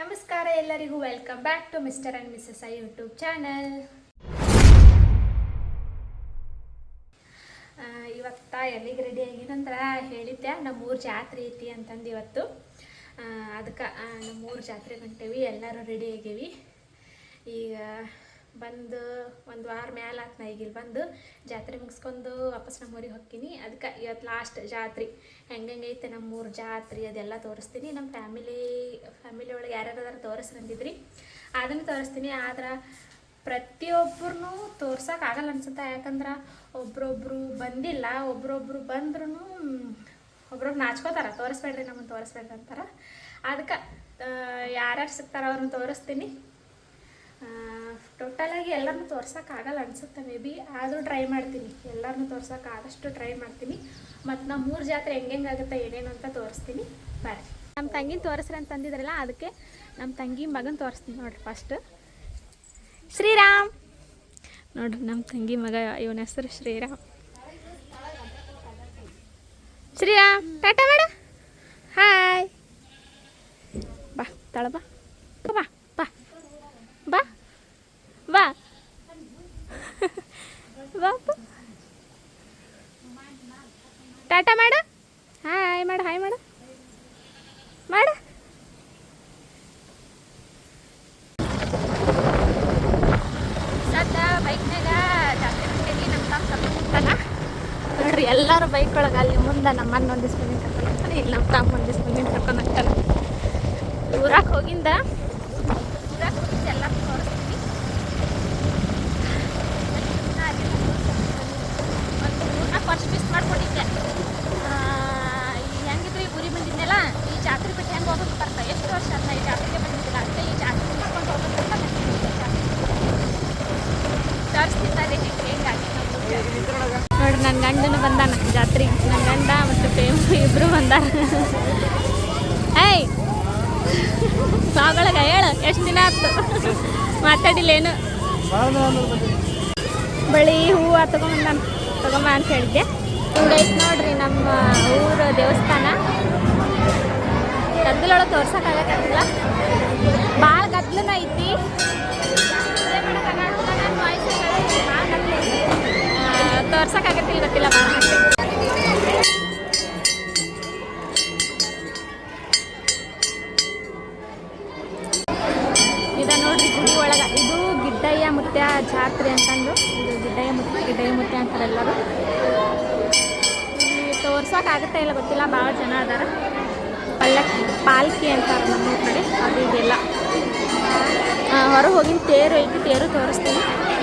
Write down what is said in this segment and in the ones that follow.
ನಮಸ್ಕಾರ ಎಲ್ಲರಿಗೂ welcome back to mister and missus I YouTube channel ಇವತ್ತ ಎಲ್ಲಿಗೆ ರೆಡಿ ಆಗಿನಂದ್ರೆ ಹೇಳಿದ್ದೆ ನಮ್ಮೂರು ಜಾತ್ರೆ ಐತಿ ಅಂತಂದು ಇವತ್ತು. ಅದಕ್ಕೆ ನಮ್ಮೂರು ಜಾತ್ರೆ ಹೊಂಟೇವಿ, ಎಲ್ಲರೂ ರೆಡಿ ಆಗೇವಿ. ಈಗ ಬಂದು ಒಂದು ವಾರ ಮ್ಯಾಲ ಆತ್ ನಾ ಈಗ ಇಲ್ಲಿ ಬಂದು ಜಾತ್ರೆ ಮುಗಿಸ್ಕೊಂಡು ವಾಪಸ್ ನಮ್ಮೂರಿಗೆ ಹೋಗ್ತೀನಿ. ಅದಕ್ಕೆ ಇವತ್ತು ಲಾಸ್ಟ್ ಜಾತ್ರೆ. ಹೆಂಗೈತೆ ನಮ್ಮೂರು ಜಾತ್ರೆ ಅದೆಲ್ಲ ತೋರಿಸ್ತೀನಿ. ನಮ್ಮ ಫ್ಯಾಮಿಲಿ ಫ್ಯಾಮಿಲಿ ಒಳಗೆ ಯಾರ್ಯಾರು ಅದಾರ ತೋರಿಸ್ರಿ ಅಂದಿದ್ರಿ ಅದನ್ನು ತೋರಿಸ್ತೀನಿ. ಆದ್ರೆ ಪ್ರತಿಯೊಬ್ಬರನ್ನೂ ತೋರ್ಸೋಕ್ಕಾಗಲ್ಲ ಅನ್ಸುತ್ತೆ. ಯಾಕಂದ್ರೆ ಒಬ್ರೊಬ್ರು ಬಂದಿಲ್ಲ, ಒಬ್ರೊಬ್ರು ಬಂದ್ರೂ ಒಬ್ರೊಬ್ರು ನಾಚ್ಕೋತಾರ. ತೋರಿಸ್ಬೇಡ್ರಿ ನಮ್ಮನ್ನು ತೋರಿಸ್ಬೇಡ್ರಿ ಅಂತಾರ. ಅದಕ್ಕೆ ಯಾರ್ಯಾರು ಸಿಗ್ತಾರ ಅವ್ರನ್ನ ತೋರಿಸ್ತೀನಿ. ಟೋಟಲಾಗಿ ಎಲ್ಲರನ್ನೂ ತೋರ್ಸೋಕ್ಕಾಗಲ್ಲ ಅನ್ಸುತ್ತೆ ಮೇ ಬಿ. ಆದರೂ ಟ್ರೈ ಮಾಡ್ತೀನಿ. ಎಲ್ಲರನ್ನೂ ತೋರ್ಸೋಕೆ ಆದಷ್ಟು ಟ್ರೈ ಮಾಡ್ತೀನಿ. ಮತ್ತು ನಮ್ಮ ಮೂರು ಜಾತ್ರೆ ಹೆಂಗೆ ಆಗುತ್ತೆ, ಏನೇನು ಅಂತ ತೋರಿಸ್ತೀನಿ. ಬರ್ರಿ. ನಮ್ಮ ತಂಗಿನ ತೋರಿಸ್ರಿ ಅಂತ ಅಂದಿದ್ರಲ್ಲ, ಅದಕ್ಕೆ ನಮ್ಮ ತಂಗಿ ಮಗನ ತೋರಿಸ್ತೀನಿ ನೋಡ್ರಿ ಫಸ್ಟ್ ಶ್ರೀರಾಮ್. ನೋಡ್ರಿ ನಮ್ಮ ತಂಗಿ ಮಗ, ಇವನ ಹೆಸರು ಶ್ರೀರಾಮ್. ಶ್ರೀರಾಮ್, ಟಾಟಾ ಮಾಡ. ಹಾಯ್ ಬಾ, ತಳ ಬಾ ಬಾ ಬಾ. ಬಾ. ಬಾ. ಟಾಟಾ ಮಾಡ. ಹಾಯ್ ಮಾಡ ಹಾಯ್ ಮಾಡ. ಮಾಡ. ನಮ್ಮ ತಮ್ಮ ನೋಡ್ರಿ, ಎಲ್ಲರೂ ಬೈಕ್ ಒಳಗೆ ಅಲ್ಲಿ ಮುಂದೆ ನಮ್ಮನ್ನ ಒಂದಿಷ್ಟು ಮಂದಿ ಕರ್ಕೊಂಡು ಇಲ್ಲಿ ನಮ್ಮ ತಮ್ಮ ಒಂದಿಷ್ಟು ಮಂದಿ ಕರ್ಕೊಂಡು ಹೋಗ್ತಾನೆ. ಊರಾಗ ಹೋಗಿಂದ ಊರಾಗ ಹೋಗಿಂದ ಎಲ್ಲ ತೋರಿಸ್ತೀನಿ ಒಂದು ಊರನ್ನ ಫಸ್ಟ್ ಮಿಸ್ ಮಾಡ್ಕೊಂಡಿದ್ದೆ ಆ, ಈ ಹೆಂಗಿದ್ರು ಈ ಊರಿಗೆ ಬಂದಿದ್ನಲ್ಲ ಈ ಜಾತ್ರೆ ಬಿಟ್ಟು ಹೆಂಗೆ ಹೋಗೋದು ಬರ್ತಾ ಎಷ್ಟು ವರ್ಷ ಅಂತ ಈ ಜಾತ್ರೆಗೆ ಬಂದಿದ್ದಿಲ್ಲ ಅದಕ್ಕೆ ಈ ಜಾತ್ರೆ ಮಾಡ್ಕೊಂಡು ಹೋಗೋದು ಅಂತ ಬಂದಿದ್ದೀನಿ ಈ ಜಾತ್ರೆಗೆ. ತೋರಿಸ್ತಿದ್ದಾರೆ ಹೆಂಗೆ ಹೆಂಗಾಗಿ ನೋಡಿ ನನ್ನ ಗಂಡನು ಬಂದಾನ ಜಾತ್ರೆಗೆ ನನ್ನ ಗಂಡ ಮತ್ತು ಪ್ರೇಮ ಇಬ್ಬರು ಬಂದಾರ. ಏಯ್! ಸಾಗಳಗ ಹೇಳು, ಎಷ್ಟು ದಿನ ಆಯ್ತು? ಮಾತಾಡಿಲ್ಲೇನು? ಬಳಿ ಹೂವು ತಗೊಂಬಂದಾನ ತಗೊಂಬ ಅಂತ ಹೇಳಿದ್ದೆ. ಐತೆ ನೋಡ್ರಿ ನಮ್ಮ ಊರ ದೇವಸ್ಥಾನ. ಗದ್ದಲೊಳಗೆ ತೋರ್ಸಕ್ಕಾಗತ್ತಲ್ಲ ಭಾಳ ಗದ್ದಲನ ಐತಿ. ತೋರ್ಸಕ್ಕಾಗತ್ತಿಲ್ಲ, ಗೊತ್ತಿಲ್ಲ ಭಾಳ ಇದ ನೋಡ್ರಿ ಗುಡಿ ಒಳಗ. ಇದು ಗಿಡ್ಡಯ್ಯ ಮುತ್ಯ ಜಾತ್ರೆ ಅಂತಂದು. ಇದು ಗಿಡ್ಡಯ್ಯ ಮುತ್ಯ ಗಿಡ್ಡಯ್ಯ ಮುತ್ಯ ಅಂತಾರೆ ಎಲ್ಲರೂ. ಇಲ್ಲಿ ತೋರ್ಸಕ್ ಆಗುತ್ತೆ ಇಲ್ಲ, ಗೊತ್ತಿಲ್ಲ. ಬಹಳ ಜನ ಅದಾರ. ಪಲ್ಲಕ್ಕಿ ಪಾಲ್ಕಿ ಅಂತಾರೆ ನಮ್ಮ ಕಡೆ. ಅದು ಇದೆಲ್ಲ. ಹೊರ ಹೋಗಿನ ತೇರು ಐತಿ, ತೇರು ತೋರಿಸ್ತೀನಿ.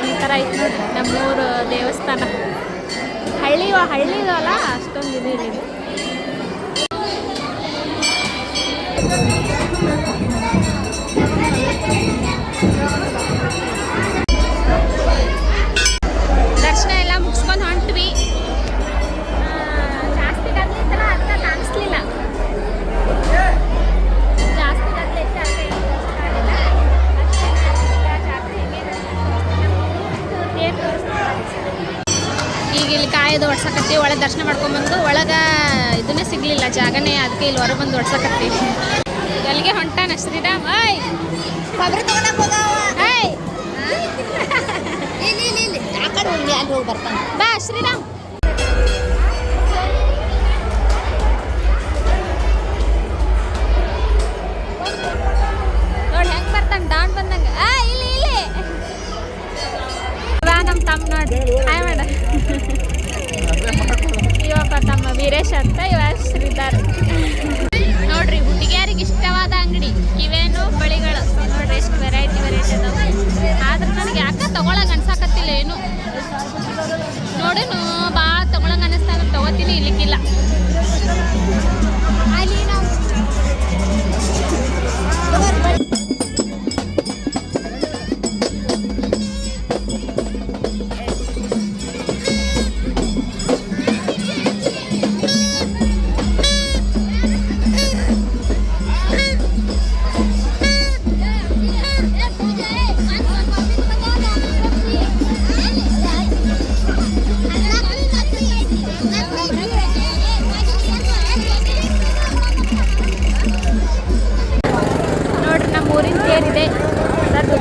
ಈ ಥರ ಐತಿ ನೋಡಿ ನಮ್ಮೂರು ದೇವಸ್ಥಾನ. ಹಳ್ಳಿ ಹಳ್ಳಿ ಇದವಲ್ಲ ಅಷ್ಟೊಂದು ಇದು ಇಲ್ಲ ಈಗ ಇಲ್ಲಿ ಕಾಯ್ದು ಹೊಡ್ಸಕತ್ತಿ ಒಳಗೆ ದರ್ಶನ ಮಾಡ್ಕೊಂಡ್ಬಂದು ಒಳಗೆ ಇದನ್ನೇ ಸಿಗ್ಲಿಲ್ಲ ಜಾಗನೇ ಅದಕ್ಕೆ ಇಲ್ಲಿ ಹೊರಗೆ ಬಂದು ಹೊಡ್ಸಕತ್ತಿ ಅಲ್ಲಿಗೆ ಹೊಂಟಾನ ಶ್ರೀರಾಮ್ ಆಯ್ ಬರ್ತಾನೆ. ಬಾ ಶ್ರೀರಾಮ್ ನೋಡಿ ಹೆಂಗ್ ಬರ್ತಾನೆ ಡೌನ್ ಬಂದಂಗ. ಇಲ್ಲಿ ಇಲ್ಲಿ. ಬಾ ನಮ್ಮ ತಮ್ಮ ನೋಡಿ. ಅಂತ ಇವ ಶ್ರೀಧರ್ ನೋಡ್ರಿ, ಹುಡುಗಿಯರಿಗೆ ಇಷ್ಟವಾದ ಅಂಗಡಿ, ಇವೇನು ಬಳಿಗಳು. ನೋಡ್ರಿ, ಎಷ್ಟು ವೆರೈಟಿ ವೆರೈಟಿ ಅದಾವ. ಆದ್ರೆ ನನಗೆ ಯಾಕೆ ತಗೊಳಕ್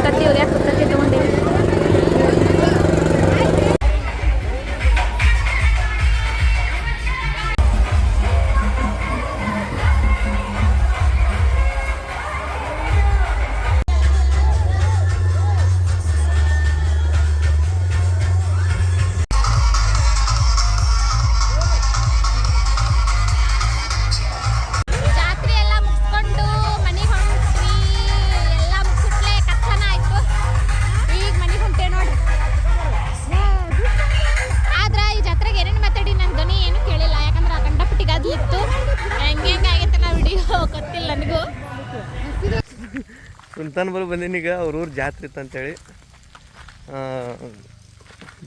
contacto, de. ಸುಲ್ತಾನ್ ಬಲ್ ಬಂದೀನಿ ಈಗ, ಅವ್ರ ಊರು ಜಾತ್ರೆ ಇತ್ತು ಅಂತೇಳಿ.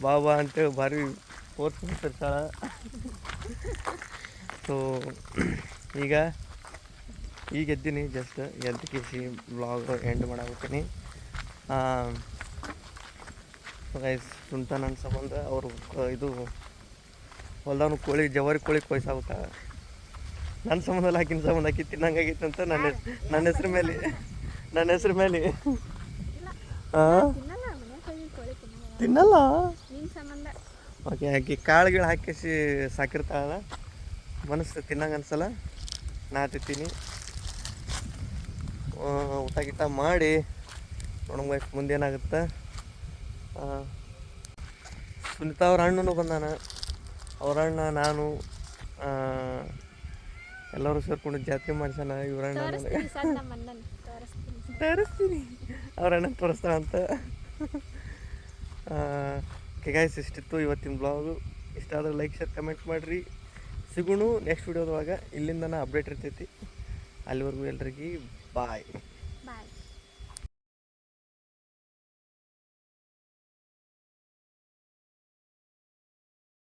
ಬಾಬಾ ಅಂತೇಳಿ ಭಾರಿ ಮಾಡ್ತಿರ್ತಾಳ ಸೊ ಈಗ ಈಗ ಎದ್ದೀನಿ ಜಸ್ಟ್ ಎದ್ದು ಕಿಸಿ ಬ್ಲಾಗ್ ಎಂಡ್ ಮಾಡಾಕತ್ತೀನಿ. ಗೈಸ್ ಸುಲ್ತಾನ್ ನನ್ನ ಸಂಬಂಧ ಅವರು ಇದು ಹೊಲ್ದವನು ಕೋಳಿ, ಜವಾರಿ ಕೋಳಿ ಕೊಯ್ಸಾಗುತ್ತ ನನ್ನ ಸಂಬಂಧ ಹಾಕಿನ ಸಂಬಂಧ ಹಾಕಿ ತಿನ್ನಂಗಾಗಿತ್ತು ಅಂತ ನನ್ನ ನನ್ನ ಹೆಸ್ರ ಮೇಲೆ. ನನ್ನ ಹೆಸರು ಮೇಲೆ. ತಿನ್ನಲ್ಲ ಓಕೆ ಆಕಿ ಕಾಳುಗಳು ಹಾಕಿಸಿ ಸಾಕಿರ್ತಾಳಲ್ಲ ಮನಸ್ಸು ತಿನ್ನಂಗೆ ಅನ್ಸಲ್ಲ? ನಾ ತಿಂತೀನಿ. ಊಟ ಗೀಟ ಮಾಡಿ. ನೋಡಂಗ ಮುಂದೇನಾಗುತ್ತೆ ಸುನಿತಾ ಅವ್ರ ಅಣ್ಣನೂ ಬಂದಾನ. ಅವ್ರ ಅಣ್ಣ ನಾನು ಎಲ್ಲರೂ ಸೇರ್ಕೊಂಡು ಜಾತ್ರೆ ಮಾಡ್ಸೋಣ ಇವ್ರಣ್ಣ ತೋರಿಸ್ತೀನಿ ತೋರಿಸ್ತೀನಿ. ತೋರಿಸ್ತೀನಿ. ಅವ್ರ ಅಣ್ಣ ತೋರಿಸ್ತಾಳ ಅಂತ ಗಾಯ್ಸ್ ಇಷ್ಟಿತ್ತು ಇವತ್ತಿನ ಬ್ಲಾಗು ಇಷ್ಟ ಆದ್ರೆ ಲೈಕ್ ಶೇರ್ ಕಮೆಂಟ್ ಮಾಡಿರಿ. ಸಿಗೋಣ ನೆಕ್ಸ್ಟ್ ವಿಡಿಯೋದೊಳಗೆ ಇಲ್ಲಿಂದ ಅಪ್ಡೇಟ್ ಇರ್ತೈತಿ. ಅಲ್ಲಿವರೆಗೂ ಎಲ್ರಿಗೂ ಬಾಯ್